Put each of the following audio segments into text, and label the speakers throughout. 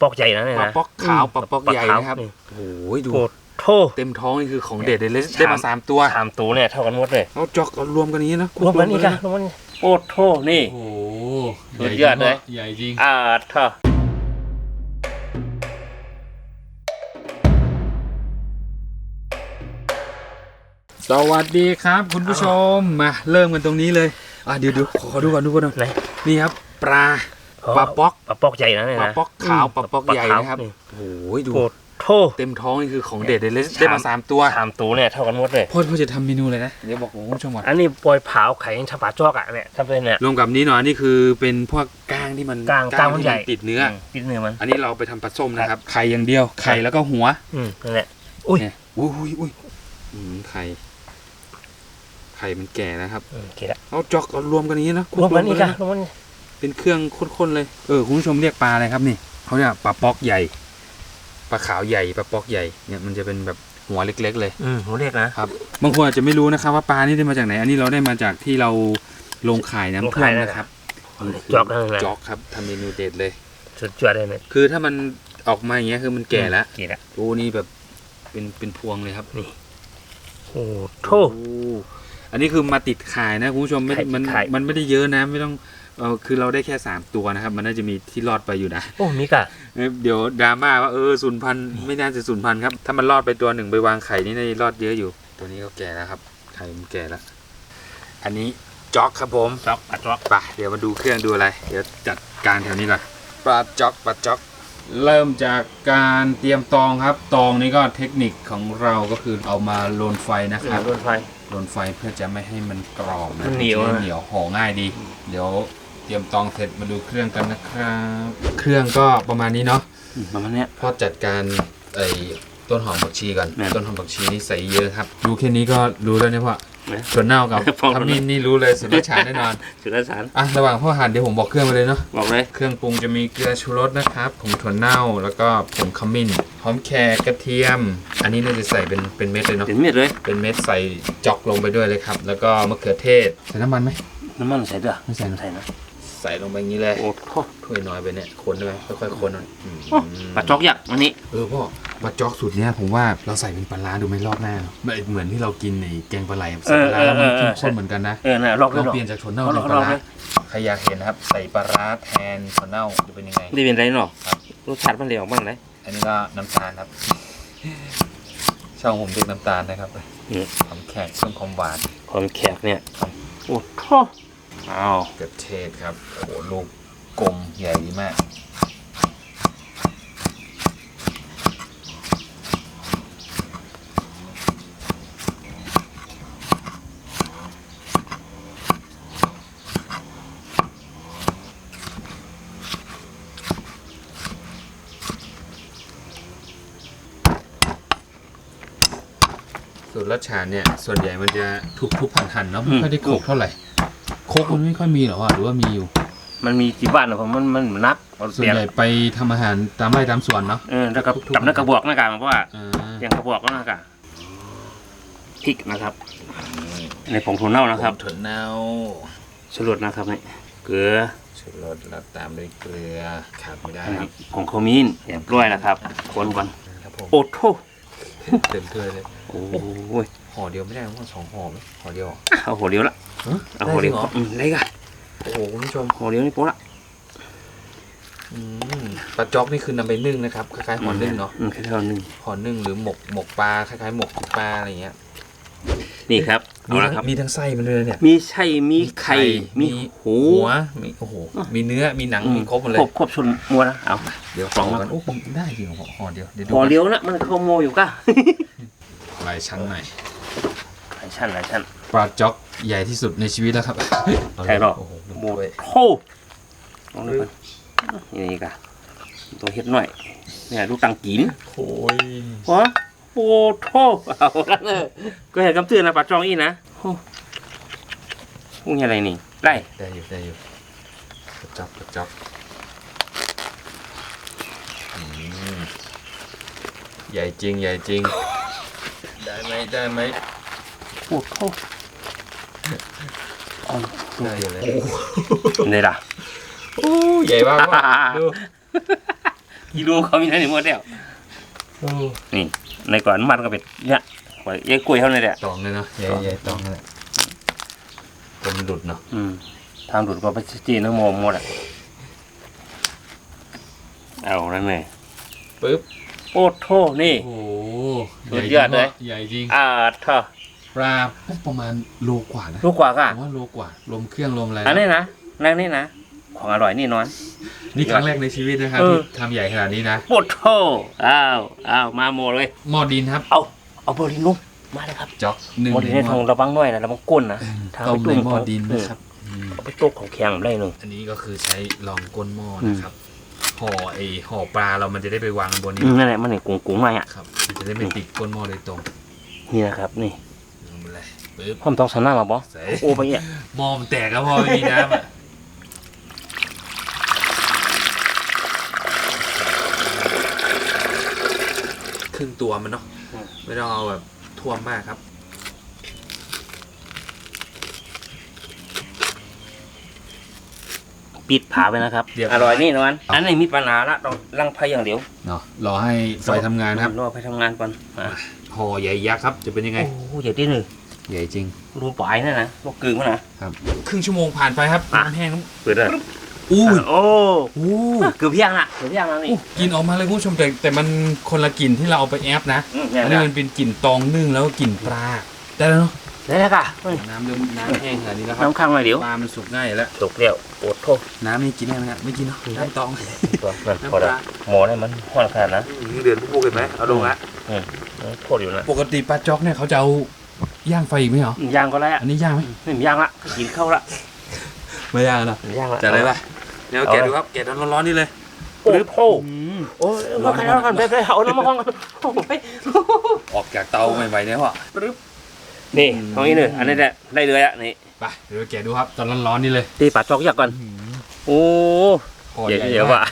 Speaker 1: ปอกใหญ่นะเนี่ย
Speaker 2: ปลา
Speaker 1: นะ
Speaker 2: ป๊อกขาวปลาป๊อก
Speaker 1: ปลา
Speaker 2: ใหญ่
Speaker 1: ขาว
Speaker 2: นะครับ
Speaker 1: นี่
Speaker 2: โอ้ยดู
Speaker 1: โอ้โท
Speaker 2: เต็มท้องนี่คือของเด็ดเลย
Speaker 1: สาม
Speaker 2: ได้มาสามตัว
Speaker 1: สามตัวเนี่ยเท่ากันหมดเลย
Speaker 2: เอาจอกเอารวมกันอย่างนี้นะ
Speaker 1: รวมกันอีกอะรวมกันโอ้โทนี่
Speaker 2: โอ้โห
Speaker 1: สุดยอดเลย
Speaker 2: ใหญ่จริง
Speaker 1: อ่าเท่า
Speaker 2: สวัสดีครับ คุณผู้ชมมาเริ่มกันตรงนี้เลยอะเดี๋ยวเดี๋ยวขอขอดูก่อนดูก่อน
Speaker 1: ไหน
Speaker 2: นี่ครับ ปลา ปลาป๊อก
Speaker 1: ปลาปอกใหญ่นะเนี่ย
Speaker 2: ปลา
Speaker 1: นะ
Speaker 2: ป๊อกขาวปลาป๊อก
Speaker 1: ปลา
Speaker 2: ใหญ่
Speaker 1: ขาว
Speaker 2: นะครับ
Speaker 1: นี่
Speaker 2: โอ้โหดู
Speaker 1: โอ้โท
Speaker 2: เต็มท้องนี่คือของเด็ดเลย
Speaker 1: สาม
Speaker 2: ได้มาสามตัว
Speaker 1: สามตัวเนี่ยเท่ากันหมดเลย
Speaker 2: พ่อพ่อจะทำเมนูเลยนะเดี๋ยวบอกคุณผู้ชมก่อน
Speaker 1: อันนี้ปล่อยเผาไข่ชาปาจอกอะเนี่ยทำเป็นเนี่ย
Speaker 2: รวมกับนี้หน่อยนี่คือเป็นพวกก้างที่มัน
Speaker 1: ก้างก้างมันใหญ่
Speaker 2: ที่ติดเนื้ออ
Speaker 1: มติดเนื้อมัน
Speaker 2: อันนี้เราไปทำปลาส้มนะครับไข่อย่างเดียวไข่แล้วก็หัว
Speaker 1: อืมนั่นแหละอุ้ย
Speaker 2: เนี่ยอุ้ยอุ้ยอุ้ยอืมไข่ไข่มันแก่นะครับ
Speaker 1: อืมโอเคละ
Speaker 2: เอาจอกเอารวมกันอย่างนี้นะ
Speaker 1: รวมกันอีก
Speaker 2: เลย
Speaker 1: อะรวมกัน
Speaker 2: เป็นเครื่องข้นๆเลย เออคุณผู้ชมเรียกปลาอะไรครับนี่เขาเรียกปลาป๊อกใหญ่ ปลาขาวใหญ่ ปลาป๊อกใหญ่ เนี่ยมันจะเป็นแบบหัวเล็ก ๆ เลย
Speaker 1: อืมผมเรียกนะ
Speaker 2: บางคนอาจจะไม่รู้นะครับว่าปลานี่ได้มาจากไหน อันนี้เราได้มาจากที่เราลงขายน้ำท่วมนะครับ
Speaker 1: จอกนั่นแหละ
Speaker 2: จอกครับทำเมนูเด็ดเลย
Speaker 1: สุดยอดเลยเนี่ย
Speaker 2: คือถ้ามันออกมาอย่างเงี้ยคือมันแก่แล้ว
Speaker 1: แก่ละ
Speaker 2: โอ้นี่แบบเป็นเป็นพวงเลยครับ
Speaker 1: โอ้โท
Speaker 2: โอ้อันนี้คือมาติดขายนะคุณผู้ชมไม่
Speaker 1: ไข่
Speaker 2: มัน
Speaker 1: ไข่
Speaker 2: มันไม่ได้เยอะนะไม่ต้อง เออคือเราได้แค่สามตัวนะครับ มันน่าจะมีที่รอดไปอยู่นะ
Speaker 1: โอ้มีกะ
Speaker 2: เดี๋ยวดราม่าว่าเออศูนย์พันธุ์ไม่น่าจะศูนย์พันธุ์ครับ ถ้ามันรอดไปตัวหนึ่งไปวางไข่นี่น่าจะรอดเยอะอยู่ ตัวนี้ก็แก่แล้วครับ ไข่มันแก่แล้ว อันนี้จ็อกครับผม
Speaker 1: จอกปลาจอก
Speaker 2: ไปเดี๋ยวมาดูเครื่องดูอะไร เดี๋ยวจัดการแถวนี้ก่อนปลาจ็อกปลาจ็อก เริ่มจากการเตรียมตองครับ ตองนี่ก็เทคนิคของเราก็คือเอามาโลนไฟนะค
Speaker 1: ค
Speaker 2: รั
Speaker 1: รับบโดนไฟ
Speaker 2: โดนไฟเพื่อจะไม่ให้มันกรอบนะ
Speaker 1: มันเหนียว
Speaker 2: จะได้
Speaker 1: นะ
Speaker 2: เหนียวห่อง่ายดี เดี๋ยว เตรียมตองเสร็จมาดูเครื่องกันนะครับ เครื่องก็ประมาณนี้เนาะ
Speaker 1: ประมาณเนี้ย
Speaker 2: พอจัดการไอ้ต้นหอมผักชีก่อน
Speaker 1: แม่น
Speaker 2: ต้นหอมผักชีนี่ใส่เยอะครับดูแค่นี้ก็รู้แล้วเนี่ยพ่อ
Speaker 1: นะ
Speaker 2: ส่วนเน่ากับ
Speaker 1: พอ
Speaker 2: ขมิ้นนี่รู้เลยสุดรสชาติแน่นอน
Speaker 1: สุดท้ายสาร
Speaker 2: อะระหว่างพ่อหั่นเดี๋ยวผมบอกเครื่องไปเลยเนาะ
Speaker 1: บอกเลย
Speaker 2: เครื่องปรุงจะมีเกลือชูรสนะครับผงถั่วเน่าแล้วก็ผงขมิ้นหอมแขกกระเทียม อันนี้น่าจะใส่เป็นเป็นเม็ดเลยเนาะ
Speaker 1: เห็นเม็ดเลย
Speaker 2: เป็นเม็ดใส่จอกลงไปด้วยเลยครับ แล้วก็มะเขือเทศ ใส่น้ำมันไหม
Speaker 1: น้ำมันใส่ด้วย
Speaker 2: ไม่ใส่นะ
Speaker 1: ใส่นะ
Speaker 2: ใส่ลงไปอย่างนี้เลย
Speaker 1: โอ้โท
Speaker 2: ถ้วยน้อยไปเนี่ยคนได้ไหมค่อยๆคนหน่อยอืม
Speaker 1: ปลาจอกยักษ์อันนี้
Speaker 2: เออพ่อปลาจอกสูตรเนี้ยผมว่าเราใส่เป็นปลาร้าดูไหมรอบหน้าไม่เหมือนที่เรากินในแกงปลาไหลใส่ปลาร้าแล้วมันเข้มข้นเหมือนกันนะ
Speaker 1: เออน่ะลอกเล
Speaker 2: เรา
Speaker 1: ยหรอ
Speaker 2: เปลี่ยนจากถั่วเน่า
Speaker 1: เอา
Speaker 2: เป็น
Speaker 1: เอา
Speaker 2: ปลา
Speaker 1: เอา
Speaker 2: ร้า
Speaker 1: เลย
Speaker 2: ใครอยากเห็นนะครับ ใส่ปลาร้าแทนถั่วเน่าจะเป็นยังไง
Speaker 1: นี่เป็นไรเนาะรสชาติมันเหลวบ้างเลย
Speaker 2: อันนี้ก็น้ำตาลครับ ช่องผมเรียกน้ำตาลนะครับ
Speaker 1: นี่
Speaker 2: ความแขกเพิ่มความหวาน
Speaker 1: ความแขกเนี่ยโอ้โท อ้าว
Speaker 2: เกิดเทศครับโอ้โหลูกกลมใหญ่ดีมาก สูตรรสชาเนี่ย ส่วนใหญ่มันจะทุบทุบๆหั่นๆเนาะไม่ค่อยได้โขลกเท่าไหร่ โคกมันไม่ค่อยมีหรอวะหรือว่ามีอยู่
Speaker 1: มันมีที่บ้านนะผมมันมันนักเอา
Speaker 2: ส่วน
Speaker 1: เสียง
Speaker 2: ใหญ่ไปทำอาหารตามไร่ตามสวนเนาะ
Speaker 1: เออแล้วก็กับนักกระบอกนะกันเพราะว่า
Speaker 2: อ่า
Speaker 1: อย่างกระบอกก็นะกันพริกนะครับในผงถั่วเน่านะครับ
Speaker 2: ถั่วเน่า
Speaker 1: สรุปนะครับนี่เกลือ
Speaker 2: ชูรสแล้วตามด้วยเกลือขาดไม่ได้ครับ
Speaker 1: ผงขมิ้นเรียบร้อยนะครับคนก่อน
Speaker 2: ครับผม
Speaker 1: โอ้โท
Speaker 2: เต็มถ้วยเลย
Speaker 1: โอ้ย
Speaker 2: ห่อเดียวไม่ได้ว่าสองห่อไหมห่อเดียวเหรอ
Speaker 1: เอาหัวเดียวละ เอาหัวเดียว
Speaker 2: ได้จริงเหรอ
Speaker 1: อืมได้กะ
Speaker 2: โอ้โหคุณผู้ชม
Speaker 1: หัวเดียวนี่โป๊ะละ
Speaker 2: อืมปลาจ๊อกนี่คือนำไปนึ่งนะครับคล้ายๆห่อนึ่งเนาะ
Speaker 1: อืมแค่เท่านึง
Speaker 2: ห่อนึ่งหรือหมกหมกปลาคล้ายๆหมกปลาอะไรอย่างเงี้ย
Speaker 1: นี่ครับเอา
Speaker 2: มี
Speaker 1: ละ
Speaker 2: ทั้ง
Speaker 1: ครับ
Speaker 2: มีทั้งไส้มันเลยเนี่ย
Speaker 1: มีไช่มีไข่
Speaker 2: มี
Speaker 1: มี
Speaker 2: ไข่
Speaker 1: หู
Speaker 2: หัวมีโอ้โหมีเนื้อมีหนังมีครบหมดเลย
Speaker 1: ครบครบชนมัวนะเอา
Speaker 2: เดี๋ยว
Speaker 1: สอง
Speaker 2: ห่อกันโอ้ผมได้จริงเหรอห่อเดียวเดี๋ยวดู
Speaker 1: หัวเดียวนะมันเข้าโมอยู่กะ
Speaker 2: ลายชั้นหน่อย
Speaker 1: หลายชั้นหลายชั้น
Speaker 2: ปลาจ๊อกใหญ่ที่สุดในชีวิตแล้วครับ
Speaker 1: ใช่หรอ
Speaker 2: โอ้โห
Speaker 1: โม
Speaker 2: ด้วย
Speaker 1: โทลองดูกันนี่กะตัวเฮ็ดหน่อยเนี่ยลูกตังกิน
Speaker 2: โอ้ย
Speaker 1: วะโอ้โทเอาละเนอะก็เห็นคำเตือนนะปลาจองอีนะโอ้พวกนี้อะไรนี่ไล่
Speaker 2: ได้อยู่ได้อยู่ปลาจ๊อกปลาจ๊อกอืมใหญ่จริงใหญ่จริง ได้ไหมได้ไหม
Speaker 1: โอ้โทเอา
Speaker 2: ได้อยู่เลย
Speaker 1: เนี่ยล่ะ
Speaker 2: โอ้ใหญ่มากว่ะดู
Speaker 1: กิโลเขามีนั่นนี่หมดแล้วนี่ ในก่อนมันก็เป็นเนี่ยไว้ยายกล้วยเขาเลยแหละ
Speaker 2: ตองเลยเนาะใหญ่ใหญ่ตองเลยตัวมันหลุดเนาะ
Speaker 1: อืมทางดูดก็ไปจีนทั้งหมดหมดอะเอาแล้วไง
Speaker 2: ปึ๊บ
Speaker 1: โอ้โทนี่
Speaker 2: โอ้โห
Speaker 1: สุดยอดเลย
Speaker 2: ใหญ่จริง
Speaker 1: อ่าท่อ
Speaker 2: ปลาประมาณโลกว่านะ
Speaker 1: ลูกกว่าก็
Speaker 2: ผมว่าโลกว่าลมเครื่องลมอะไร
Speaker 1: อันนี้นะนั่นนี่นะของอร่อยนี่นอน
Speaker 2: นี่ครั้งแรกในชีวิตนะครับ
Speaker 1: เออ
Speaker 2: ที่ทำใหญ่ขนาดนี้นะ
Speaker 1: โอ้โทอ้าวอ้าวมาโมเลย
Speaker 2: หม้อดินครับ
Speaker 1: เอาเอาเบอร์ลินนุ่มมาเลยครับ
Speaker 2: จ็อกหนึ่ง
Speaker 1: โมดินในทองระวังหน่อยนะระวังก้นนะทาง
Speaker 2: ต้ม
Speaker 1: ไปตุ้
Speaker 2: ใน
Speaker 1: ม
Speaker 2: หม้อ
Speaker 1: ก่อน
Speaker 2: ดิน
Speaker 1: เออ
Speaker 2: นะครับม
Speaker 1: เอาไปโต๊ะของแข็งได้หนึ่ง
Speaker 2: อันนี้ก็คือใช้รองก้นหม้อนะครับห่อไอห่อปลาเรามันจะได้ไปวางบนนี้
Speaker 1: อืมนั่นแหละมันเนี่ยกุ้งกุ้งมาอะ
Speaker 2: ครับมันจะได้ไม่ติดก้นหม้อโดยตรง
Speaker 1: นี่นะครับนี่
Speaker 2: ลงไปเลยปึ๊บ
Speaker 1: ผมต้องสนามาบอ
Speaker 2: ใส่
Speaker 1: โอ้ไปเนี่ย
Speaker 2: หม้อมันแตกแล้วพอไม่มีน้ำอะครึ่งตัวมันเนาะไม่ต้องเอาแบบท่วมมากครับ
Speaker 1: ปิดผาไปนะครับ
Speaker 2: เดี๋ยว
Speaker 1: อร่อยนี่นอนอันนี้มีปัญหาละต้องลังไฟอย่างเดียว
Speaker 2: เนาะรอให้ไฟทำงานครับ
Speaker 1: รอไฟทำงานก่อนอะ
Speaker 2: ห่อใหญ่ยักษ์ครับ จะเป็นยังไง
Speaker 1: โอ้ใหญ่ที่หนึ่ง
Speaker 2: ใหญ่จริง
Speaker 1: รูปลายนั่นนะลูกกึ่งมันนะ
Speaker 2: ครึ่งชั่วโมงผ่านไปครับ
Speaker 1: อะ
Speaker 2: น้ำแห้งน้
Speaker 1: เปิดเลยำ
Speaker 2: อู้ย
Speaker 1: โอ้
Speaker 2: อู้
Speaker 1: เกือบเพียงละเกือบเพียงแล้วนี่
Speaker 2: กลินออกมาเลยคุณผู้ชมแต่แต่มันคนละกลิ่นที่เราเอาไปแอปนะ
Speaker 1: อืมเนี่ย
Speaker 2: อันนี้มันเป็นกลิ่นตองนึ่งแล้วก็กลิ่นปลาได้แล้วเนาะ
Speaker 1: ได้แล้วค่ะเฮ้ย
Speaker 2: น้ำเริ่มน้ำแห้งขนาดนี้แล้วครับ
Speaker 1: น้ำข้างหน่อยเดี๋ยว
Speaker 2: ปลามันสุกง่ายแล้ว
Speaker 1: ตกเลี้ยวโอ้โทษ
Speaker 2: น้ำนี่กินได้ไหมครับไม่กินเนาะน้ำตอง
Speaker 1: ตัวนั่น
Speaker 2: น้ำ
Speaker 1: พอ
Speaker 2: ป
Speaker 1: แล้ว
Speaker 2: ลา
Speaker 1: หมอเนี่ยมันห้อนขนาดนะ
Speaker 2: เดือนพูดกันไหมเอาลงละ
Speaker 1: โทษอยู่นะ
Speaker 2: ปกติปลาจ๊อกเนี่ยเขาจะเอา ย่างไฟอีกไหมเหรอ
Speaker 1: ย่างก็แล้ว
Speaker 2: อันนี้ย่างไหม
Speaker 1: นี่ย่างละกินเข้าละ
Speaker 2: ไม่ย่างนะ
Speaker 1: ย่างละ
Speaker 2: จะเลยป่ะเดี๋ยวแกะดูครับแกะร้อนๆนี่เลย
Speaker 1: โอ้โหโอ้ยมาใครแล้วกันไปไปเอาน้ำมาห้องกันโอ้ย
Speaker 2: ออกจากเตาใหม่ๆเนี่ยพ่อ
Speaker 1: นี่ตรงนี้เนี่ยอันนี้แหละได้เลยอะนี่
Speaker 2: ไปเดี๋ยวแกะดูครับตอนร้อนๆนี่เลย
Speaker 1: ตีปลาจอกอยากก่อนโอ้
Speaker 2: ห่อ
Speaker 1: เดี๋ยว
Speaker 2: ใหญ่
Speaker 1: เดี๋ยวว่ะ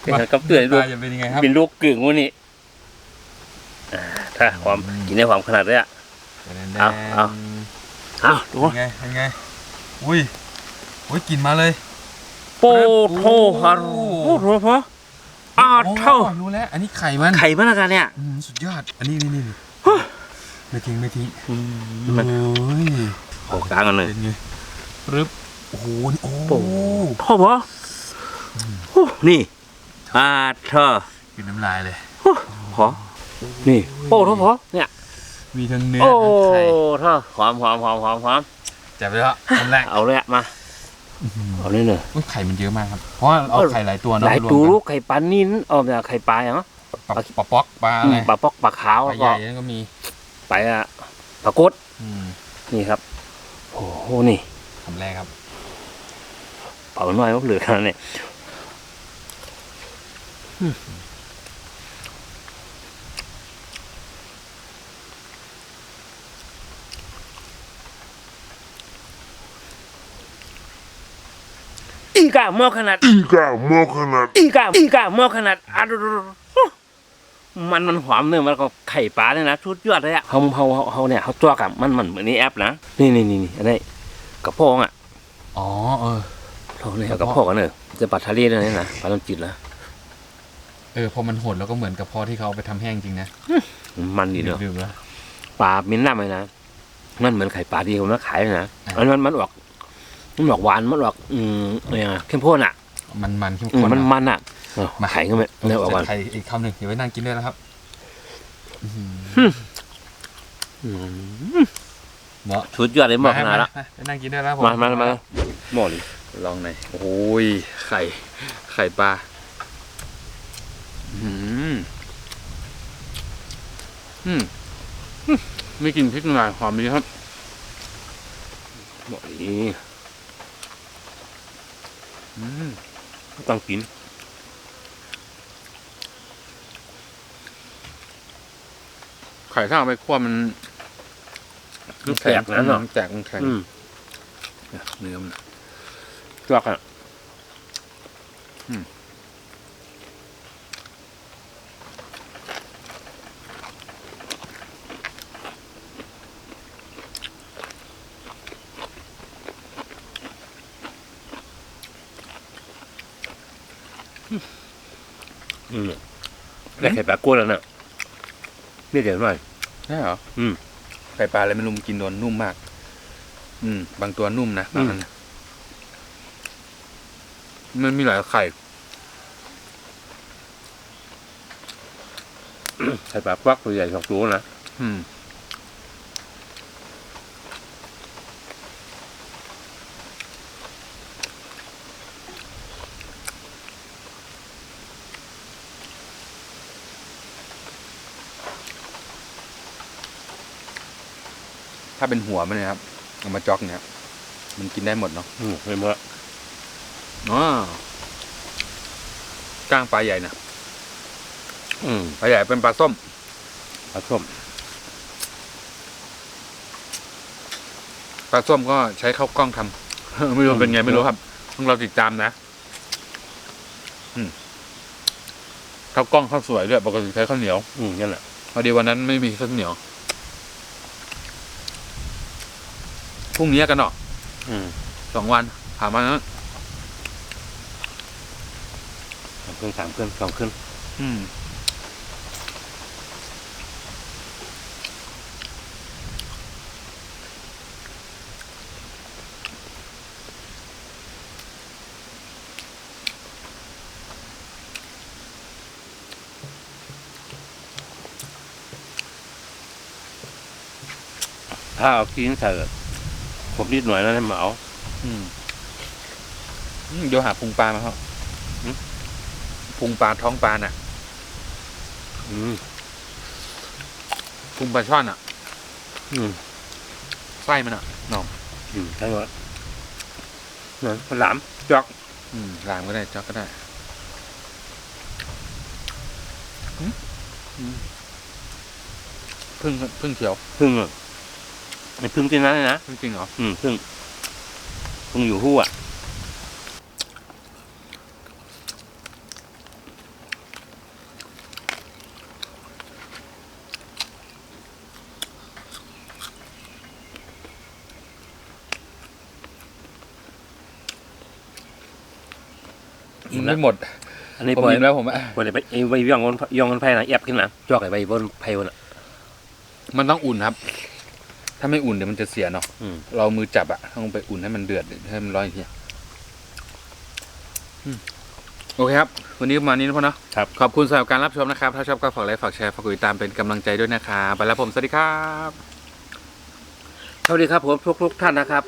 Speaker 1: เป็นกับเตือน
Speaker 2: ป
Speaker 1: ดู
Speaker 2: ลาจะเป็นยังไงครับ
Speaker 1: เป็นลูกกึ่งวะนี่อ่า ถ้าความกินในความขนาดเลยอะเอาเอาอ้าวดู
Speaker 2: เป็นไงเป็นไง อุ้ยอุ้ยกลินมาเลย
Speaker 1: โป้โทฮันโอ้โหพออ้าวเท่า
Speaker 2: อ๋อรู้แล้ว อันนี้ไข่มัน
Speaker 1: ไข่มันอะไรเนี่ย
Speaker 2: อืมสุดยอด อันนี้นี่นี่นี่ไม่ทิ้งไม่ทิ้ง
Speaker 1: มัน
Speaker 2: โอ้ย
Speaker 1: โอ้กลางกันเลย
Speaker 2: เป็นไงรึบโอ้โหนี่โอ้
Speaker 1: โอ้พ่อพอโอ้นี่อ่าเธอ
Speaker 2: กินน้ำลายเลย
Speaker 1: พอ นี่โอ้เท่าพอเนี่ย
Speaker 2: มีทั้งเนื้อ
Speaker 1: โอ้
Speaker 2: ทั้งไข่
Speaker 1: เธอหอมหอมหอมหอมหอม
Speaker 2: จับไปแล้วคำแรก
Speaker 1: เอาเลยอะมาเอาเลยเนอะ
Speaker 2: อุ๊ยไข่มันเยอะมากครับ เพราะว่าเอาไข่หลายตัวเนอะ
Speaker 1: หลาย
Speaker 2: รวม
Speaker 1: ตู
Speaker 2: กัน
Speaker 1: ลูกไข่ปลานิ่นเอาแต่ไข่ปลาอย่างเนาะ
Speaker 2: ปลาปลาป๊อกปลาอะไร
Speaker 1: ปลาปอกปลาขาว
Speaker 2: ปลา
Speaker 1: แล้ว
Speaker 2: ให
Speaker 1: ก็
Speaker 2: ญ่นั่นก็มี
Speaker 1: ไปอะปลากด
Speaker 2: อืม
Speaker 1: นี่ครับโอ้โหนี่
Speaker 2: คำแรกครับ
Speaker 1: เผาหน่อยก็เหลือขนาดนี้ อืมอีกาหม้อขนาด
Speaker 3: Iga mokanat.
Speaker 1: อีกาอีกาหม้อขนาดอะดูดูดูดูมันมันหอมเนื้อมันก็ไข่ปลาเนี่ยนะชุดยอดเลยอะเฮาเฮาเฮาเฮาเนี่ยเขาจ้วกับมันมันเหมือนนี่แอปนะนี่นี่นี่นี่อันนี้กระโพงอะ
Speaker 2: อ๋อเออ
Speaker 1: เราเนี่ยกระโพงกันเนอะจะปลาทะเลเนี่ยนะปลาต้นจิตนะ
Speaker 2: เออพอมันหดแล้วก็เหมือนกับพอที่เขาเอาไปทำแห้งจริงนะ
Speaker 1: มันดีเนอะ
Speaker 2: ดื่มๆแล้ว
Speaker 1: ปลามิ้นน้ำเลยนะมันเหมือนไข่ปลาที่ผมมาขายเลยนะ
Speaker 2: อ่า
Speaker 1: อันนั้นมันออก มันออกหวานมันออกอืมเนี่ยเข้มข้นอะ
Speaker 2: มันมันเข้ม
Speaker 1: อืม
Speaker 2: ข้น
Speaker 1: มัน
Speaker 2: อะ
Speaker 1: มันอะเอามาไข่ก็ไม่เนี่ยออกก่อน
Speaker 2: ใส่ไข่อีกคำหนึ่งเดี๋ยวไว้นั่งกินด้วยแล้วครับอื้อหือ
Speaker 1: อืม
Speaker 2: เนาะ
Speaker 1: ชุดยอดเลยหมอขนาดละ
Speaker 2: ไปนั่งกินด้วยแล้วผม
Speaker 1: มามามาหม้อนี่
Speaker 2: ลองหน่อยโอ้ยไข่ไข่ปลาอืมอืมไม่กินพริกหน่อยหอมดีครับ
Speaker 1: หม้อนี่
Speaker 2: อืม
Speaker 1: ต้องกิน
Speaker 2: ไข่ถ้าเอาไปคั่วมัน
Speaker 1: มันแตกนะเนาะ
Speaker 2: แตกมันแข็ง
Speaker 1: อืม
Speaker 2: เนี่ยเนื้อมัน
Speaker 1: จวกอะ
Speaker 2: อ
Speaker 1: อืมได้ไข่ปลากล้วยแล้วน่ะนี่เดี๋ยวหน่อย
Speaker 2: ใช่เหรอ
Speaker 1: อืม
Speaker 2: ไข่ปลาอะไรไม่รู้มันกินโดนนุ่มมาก อืม บางตัวนุ่มนะบางอันนะมันมีหลายไข่
Speaker 1: ไข่ปลาฟักตัวใหญ่สองตัวนะ
Speaker 2: อืม ถ้าเป็นหัวมันเนะครับเอามาจ็อกเนี่ยครับมันกินได้หมดเนาะ
Speaker 1: อืมไม่หมด
Speaker 2: อ๋อก้างปลาใหญ่นะ
Speaker 1: อืม
Speaker 2: ปลาใหญ่เป็นปลาส้ม
Speaker 1: ปลาส้ม
Speaker 2: ปลาส้มก็ใช้ข้าวกล้องทำไม่รู้เป็นไงไม่รู้ครับต้องเราติดตามนะอืมข้าวกล้องข้าวสวยด้วยปกติใช้ข้าวเหนียว
Speaker 1: อืมนั่นแหละ
Speaker 2: พอดีวันนั้นไม่มีข้าวเหนียว พรุ่งนี้กันเนาะ
Speaker 1: อืม
Speaker 2: สองวันผ่านมาแล้ว
Speaker 1: สองเครื่องสามเครื่องสองเครื่อง
Speaker 2: อืม
Speaker 1: ถ้าเอากินใส่ ผมนิดหน่อยแล้วเหมา
Speaker 2: อืมอืมเดี๋ยวหาพุงปลามาครับ
Speaker 1: หืม
Speaker 2: พุงปลาท้องปลาน่ะ
Speaker 1: อืม
Speaker 2: พุงปลาช่อนอะ
Speaker 1: อืม
Speaker 2: ไส้มันอะเนาะ
Speaker 1: อืมใช่หมดนั่นปลาหลามจอก
Speaker 2: อืมลามก็ได้จ๊อกก็ได้หืมอืมพึ่งพึ่งเขียว
Speaker 1: พึ่งอะ ไอ้พึ่งที่นั้นเลยนะ
Speaker 2: พึ่งจริงเหรอ
Speaker 1: อืมพึ่งพึ่งอยู่หู้อะ
Speaker 2: มันไม่หมด
Speaker 1: อันนี้
Speaker 2: ผม
Speaker 1: ปล่อย
Speaker 2: อิ่มแล้วผมอะ
Speaker 1: ปล่อยไปไอ้ใบย่องบนย่องบนไผ่นะแอบขึ้นนะจอกไอ้ใบบนไผ่บนอะ
Speaker 2: มันต้องอุ่นครับ ถ้าไม่อุ่นเดี๋ยวมันจะเสียเนาะ
Speaker 1: อืม
Speaker 2: เรามือจับอะต้องไปอุ่นให้มันเดือดให้มันร้อนอีกทีอืมโอเคครับ วันนี้ประมาณนี้นะพ่อเนาะ
Speaker 1: ครับ
Speaker 2: ขอบคุณสำหรับการรับชมนะครับ ถ้าชอบก็ฝากไลค์ฝากแชร์ฝากกดติดตามเป็นกำลังใจด้วยนะครับไปแล้วผมสวัสดีครับ
Speaker 1: สวัสดีครับผมทุกทุกๆท่านนะครับ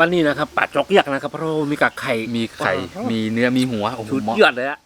Speaker 1: วันนี้นะครับป่าจอกยักษ์นะครับเพราะว่ามีกับไข่
Speaker 2: มีไข่
Speaker 1: ว้าว
Speaker 2: มีเนื้อมีหัวโอ้โห
Speaker 1: สุด
Speaker 2: เหมาะ
Speaker 1: ยอดเลยอะ